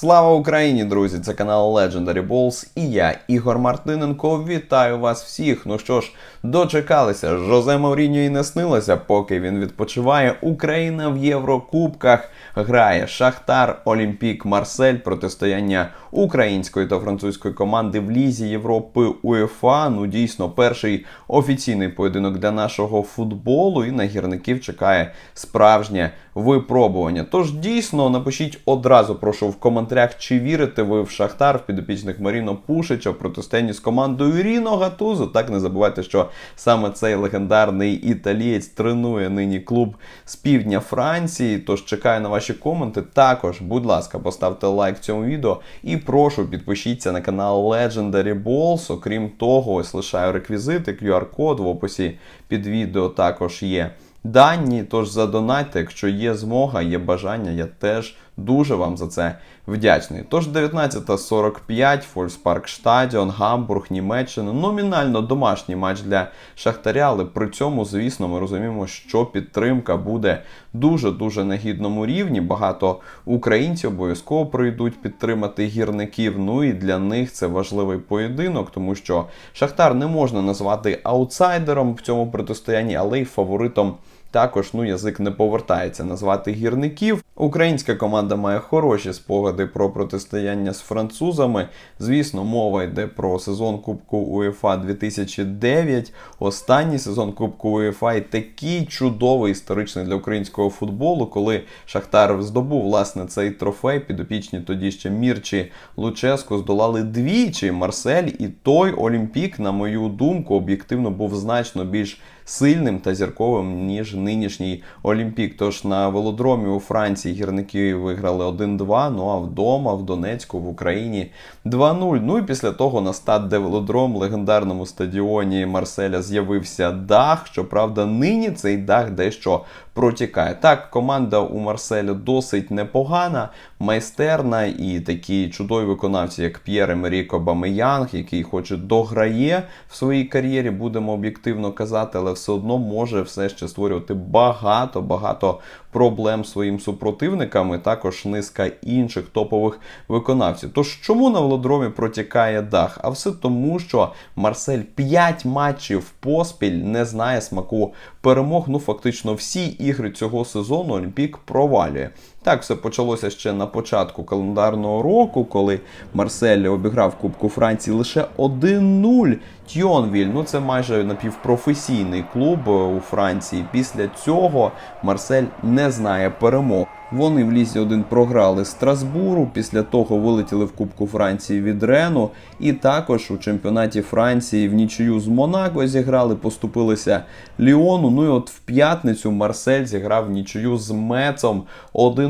Слава Україні, друзі! Це канал Legendary Balls і я, Ігор Мартиненко. Вітаю вас всіх. Ну що ж, дочекалися. Жозе Мауріньо і не снилося, поки він відпочиває. Україна в Єврокубках грає Шахтар, Олімпік, Марсель, протистояння української та французької команди в Лізі Європи УЄФА. Ну дійсно, перший офіційний поєдинок для нашого футболу. І на гірників чекає справжнє випробування. Тож дійсно напишіть одразу, прошу в коментарях, чи вірите ви в Шахтар в підопічних Маріно Пушича в протистоянні з командою Ріно Гатузо. Так не забувайте, що саме цей легендарний італієць тренує нині клуб з півдня Франції. Тож чекаю на ваші коменти. Також, будь ласка, поставте лайк цьому відео і прошу підпишіться на канал Legendary Balls. Окрім того, ось лишаю реквізити, QR-код в описі під відео також є дані. Тож задонайте, якщо є змога, є бажання, я теж дуже вам за це вдячний. Тож 19.45, Фольспарк Штадіон, Гамбург, Німеччина. Номінально домашній матч для Шахтаря, але при цьому, звісно, ми розуміємо, що підтримка буде дуже-дуже на гідному рівні. Багато українців обов'язково прийдуть підтримати гірників. Ну і для них це важливий поєдинок, тому що Шахтар не можна назвати аутсайдером в цьому протистоянні, але й фаворитом. Також ну язик не повертається назвати гірників. Українська команда має хороші спогади про протистояння з французами. Звісно, мова йде про сезон Кубку УЄФА 2009. Останній сезон Кубку УЄФА і такий чудовий історичний для українського футболу, коли Шахтар здобув власне цей трофей. Підопічні тоді ще Мірчі Луческо здолали двічі Марсель, і той Олімпік, на мою думку, об'єктивно був значно більш сильним та зірковим, ніж нинішній Олімпік. Тож на велодромі у Франції гірники виграли 1-2, ну а вдома, в Донецьку, в Україні 2-0. Ну і після того на стад де велодром, легендарному стадіоні Марселя з'явився дах. Щоправда, нині цей дах дещо протікає. Так, команда у Марселя досить непогана, майстерна і такі чудові виконавці, як П'єр Емеріко Бамеянг, який хоче дограє в своїй кар'єрі, будемо об'єктивно казати, але все одно може все ще створювати багато-багато проблем своїм супротивникам, і також низка інших топових виконавців. Тож чому на велодромі протікає дах? А все тому, що Марсель 5 матчів поспіль не знає смаку перемог. Ну, фактично, всі ігри цього сезону Олімпік провалює. Так, все почалося ще на початку календарного року, коли Марсель обіграв Кубку Франції лише 1-0. Тьонвіль, ну це майже напівпрофесійний клуб у Франції. Після цього Марсель не знає перемог. Вони в лізі 1 програли Страсбуру, після того вилетіли в Кубку Франції від Рену. І також у чемпіонаті Франції в нічию з Монако зіграли, поступилися Ліону. Ну і от в п'ятницю Марсель зіграв нічию з Мецом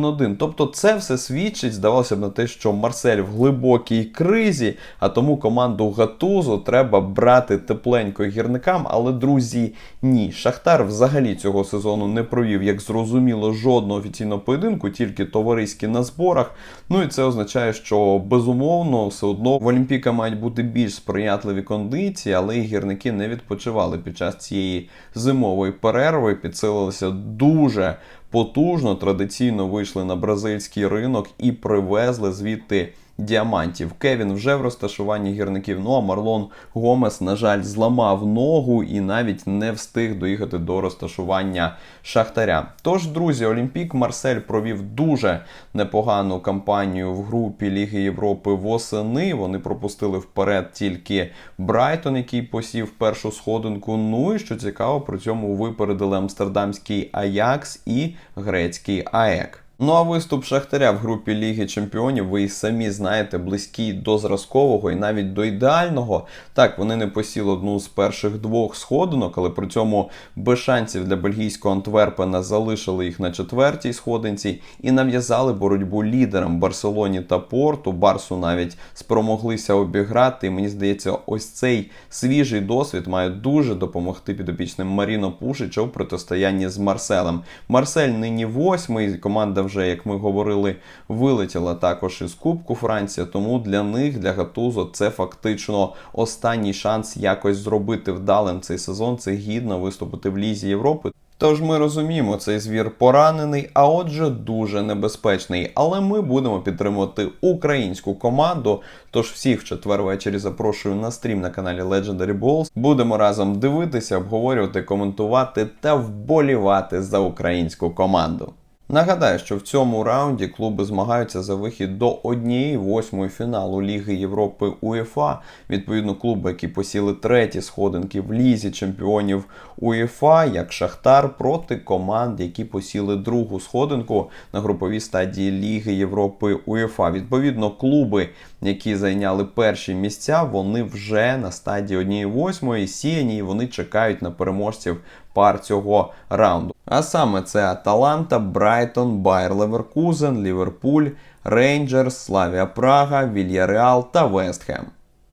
1-1. Тобто це все свідчить, здавалося б, на те, що Марсель в глибокій кризі, а тому команду Гатузо треба брати тепленько гірникам. Але, друзі, ні. Шахтар взагалі цього сезону не провів, як зрозуміло, жодного офіційного поєдинку тільки товариські на зборах. Ну і це означає, що безумовно все одно в Олімпіка мають бути більш сприятливі кондиції, але і гірники не відпочивали під час цієї зимової перерви, підсилилися дуже потужно. Традиційно вийшли на бразильський ринок і привезли звідти. Діамантів. Кевін вже в розташуванні гірників. Ну а Марлон Гомес, на жаль, зламав ногу і навіть не встиг доїхати до розташування Шахтаря. Тож, друзі, Олімпік Марсель провів дуже непогану кампанію в групі Ліги Європи восени. Вони пропустили вперед тільки Брайтон, який посів першу сходинку. Ну і що цікаво, при цьому випередили амстердамський Аякс і грецький АЕК. Ну а виступ Шахтаря в групі Ліги Чемпіонів, ви і самі знаєте, близький до зразкового і навіть до ідеального. Так, вони не посіли одну з перших двох сходинок, але при цьому без шансів для бельгійського Антверпена залишили їх на четвертій сходинці і нав'язали боротьбу лідерам Барселоні та Порту. Барсу навіть спромоглися обіграти. І мені здається, ось цей свіжий досвід має дуже допомогти підопічним Маріно Пушича в протистоянні з Марселем. Марсель нині восьмий. Команда вже, як ми говорили, вилетіла також із Кубку Франція. Тому для них, для Гатузо, це фактично останній шанс якось зробити вдалим цей сезон. Це гідно виступити в Лізі Європи. Тож ми розуміємо, цей звір поранений, а отже, дуже небезпечний. Але ми будемо підтримувати українську команду. Тож всіх в четвер ввечері запрошую на стрім на каналі Legendary Balls. Будемо разом дивитися, обговорювати, коментувати та вболівати за українську команду. Нагадаю, що в цьому раунді клуби змагаються за вихід до однієї восьмої фіналу Ліги Європи УЄФА. Відповідно, клуби, які посіли треті сходинки в лізі чемпіонів УЄФА, як Шахтар проти команд, які посіли другу сходинку на груповій стадії Ліги Європи УЄФА. Відповідно, клуби, які зайняли перші місця, вони вже на стадії однієї восьмої сіяні, вони чекають на переможців пар цього раунду. А саме це Аталанта, Брайтон, Байер Леверкузен, Ліверпуль, Рейнджерс, Славія Прага, Вільяреал та Вестхем.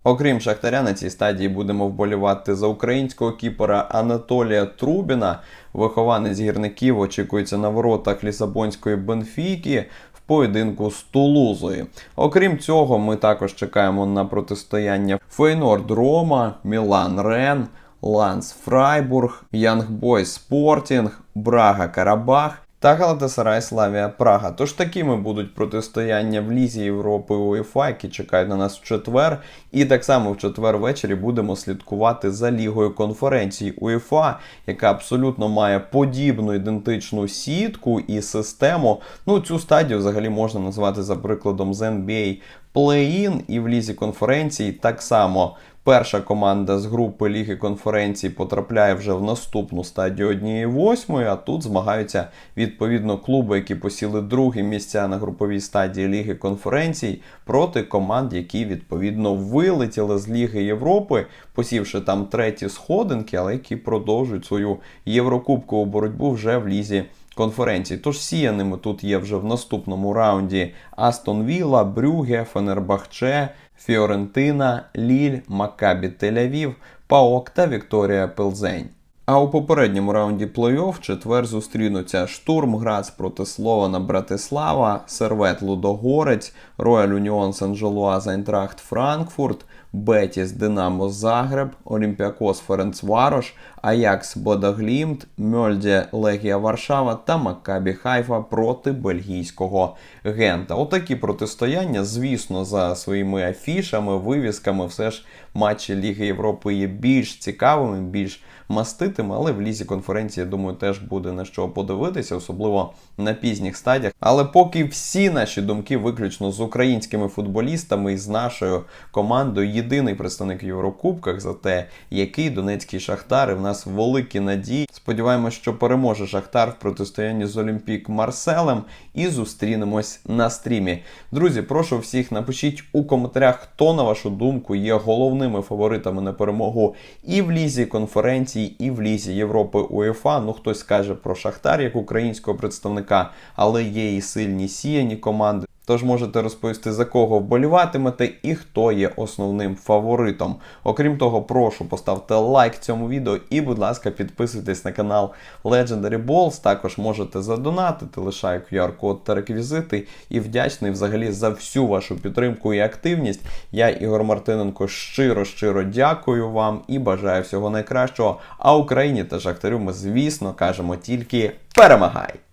Окрім Шахтаря, на цій стадії будемо вболівати за українського кіпера Анатолія Трубіна. Вихованець гірників очікується на воротах Лісабонської Бенфіки в поєдинку з Тулузою. Окрім цього, ми також чекаємо на протистояння Фейнорд Рома, Мілан Рен. Ланс Фрайбург, Янгбой Спортінг, Брага Карабах та Галатасарай Славія Прага. Тож такими будуть протистояння в Лізі Європи УЄФА, які чекають на нас в четвер. І так само в четвер ввечері будемо слідкувати за лігою конференції УЄФА, яка абсолютно має подібну ідентичну сітку і систему. Ну, цю стадію взагалі можна назвати за прикладом з NBA Play-in і в лізі конференції так само. Перша команда з групи Ліги конференцій потрапляє вже в наступну стадію однієї восьмої, а тут змагаються відповідно клуби, які посіли другі місця на груповій стадії Ліги конференцій проти команд, які відповідно вилетіли з Ліги Європи, посівши там треті сходинки, але які продовжують свою єврокубкову боротьбу вже в лізі. Конференції, тож сіяними тут є вже в наступному раунді Астон Вілла, Брюге, Фенербахче, Фіорентина, Ліль, Макабі Тель-Авів, Паок та Вікторія Пелзень. А у попередньому раунді плей-офф четвер зустрінуться Штурм Грац проти Слована Братислава, Сервет Лудогорець, Рояль Уніон Сан-Желуаз Айнтрахт Франкфурт, Бетіс Динамо Загреб, Олімпіакос Ференцварош, Аякс Бодаглімт, Мьольдє Легія Варшава та Маккабі Хайфа проти бельгійського Гента. Отакі протистояння, звісно, за своїми афішами, вивісками, все ж матчі Ліги Європи є більш цікавими, більш маститими, але в лізі конференції, я думаю, теж буде на що подивитися, особливо на пізніх стадіях. Але поки всі наші думки виключно з українськими футболістами і з нашою командою, єдиний представник в Єврокубках за те, який донецький шахтар, і в нас великі надії. Сподіваємось, що переможе Шахтар в протистоянні з Олімпік Марселем і зустрінемось на стрімі. Друзі, прошу всіх напишіть у коментарях, хто на вашу думку є головними фаворитами на перемогу і в лізі конференції, і в лізі Європи УЄФА. Ну хтось скаже про Шахтар як українського представника, але є і сильні сіяні команди. Тож можете розповісти, за кого вболіватимете і хто є основним фаворитом. Окрім того, прошу поставте лайк цьому відео і, будь ласка, підписуйтесь на канал Legendary Balls. Також можете задонатити, лишаю QR-код та реквізити. І вдячний взагалі за всю вашу підтримку і активність. Я, Ігор Мартиненко, щиро-щиро дякую вам і бажаю всього найкращого. А Україні та Шахтарю ми, звісно, кажемо тільки перемагай!